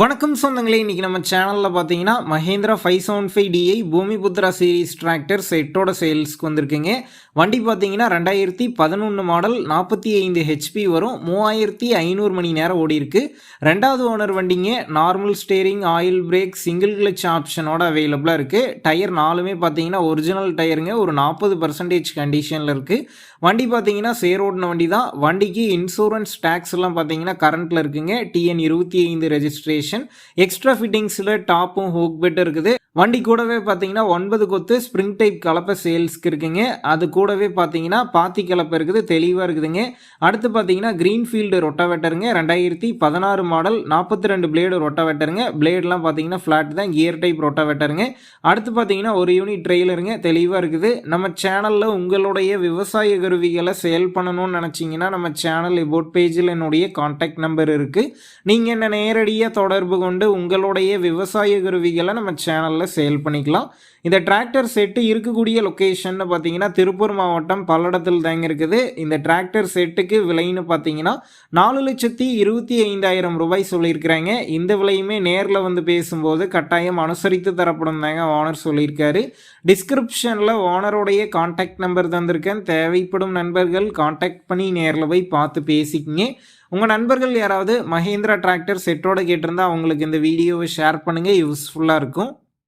வணக்கம் சொந்தங்களே இன்றைக்கி நம்ம சேனலில் பார்த்தீங்கன்னா Mahindra five seven five DI Bhoomiputra series tractor செட்டோட சேல்ஸ்க்கு வந்திருக்குங்க. வண்டி பார்த்தீங்கன்னா ரெண்டாயிரத்தி பதினொன்று மாடல் நாற்பத்தி ஐந்து ஹெச்பி வரும். மூவாயிரத்தி ஐநூறு மணி நேரம் ஓடி இருக்கு. ரெண்டாவது ஓனர் வண்டிங்க normal steering oil brake single clutch ஆப்ஷனோட அவைலபிளாக இருக்குது டயர் நாலுமே பார்த்தீங்கன்னா ஒரிஜினல் டயருங்க ஒரு நாற்பது பர்சன்டேஜ் கண்டிஷனில் இருக்குது வண்டி பார்த்தீங்கன்னா சேரோடின வண்டி தான். வண்டிக்கு இன்சூரன்ஸ் டேக்ஸ் எல்லாம் பார்த்தீங்கன்னா கரண்ட்டில் இருக்குங்க. டிஎன் இருபத்தி ஐந்து ரெஜிஸ்ட்ரேஷன் எக்ஸ்ட்ரா ஃபிட்டிங்ஸில் டாப்பும் ஹூக் பெட் இருக்குது. வண்டி கூடவே பார்த்தீங்கன்னா ஒன்பது கொத்து ஸ்ப்ரிங் டைப் கலப்பை சேல்ஸ்க்கு இருக்குங்க. அது கூடவே பார்த்தீங்கன்னா பாத்தி கலப்பை இருக்குது தெளிவாக இருக்குதுங்க. அடுத்து பார்த்தீங்கன்னா க்ரீன்ஃபீல்டு ரொட்டாவேட்டருங்க ரெண்டாயிரத்தி பதினாறு மாடல் நாற்பத்தி ரெண்டு பிளேடு ரொட்டாவேட்டருங்க பிளேடெலாம் பார்த்தீங்கன்னா ஃப்ளாட் தான் கியர் டைப் ரொட்டாவேட்டருங்க அடுத்து பார்த்தீங்கன்னா ஒரு யூனிட் ட்ரெய்லருங்க தெளிவாக இருக்குது. நம்ம சேனலில் உங்களுடைய விவசாய கருவிகளை சேல் பண்ணணும்னு நினச்சிங்கன்னா நம்ம சேனல் இபோட் பேஜில் என்னுடைய காண்டாக்ட் நம்பர் இருக்குது நீங்கள் என்ன நேரடியாக தொடர்பு கொண்டு உங்களுடைய விவசாய கருவிகளை நம்ம சேனலில் சேல் பண்ணிக்கலாம். இந்த டிராக்டர் செட்டு இருக்கக்கூடிய லொக்கேஷன்னு பார்த்தீங்கன்னா திருப்பூர் மாவட்டம் பல்லடத்தில் தாங்க இருக்குது. இந்த டிராக்டர் செட்டுக்கு விலைன்னு பார்த்தீங்கன்னா நாலு லட்சத்தி இருபத்தி ஐந்தாயிரம் ரூபாய் சொல்லியிருக்கிறாங்க. இந்த விலையுமே நேரில் வந்து பேசும்போது கட்டாயம் அனுசரித்து தரப்படும் தாங்க ஓனர் சொல்லியிருக்காரு. டிஸ்கிரிப்ஷனில் ஓனருடைய காண்டாக்ட் நம்பர் தந்திருக்கேன். தேவைப்படும் நண்பர்கள் காண்டாக்ட் பண்ணி நேரில் போய் பார்த்து பேசிக்கிங்க. உங்கள் நண்பர்கள் யாராவது மஹேந்திரா டிராக்டர் செட்டோட கேட்டிருந்தா அவங்களுக்கு இந்த வீடியோவை ஷேர் பண்ணுங்கள் யூஸ்ஃபுல்லாக இருக்கும்.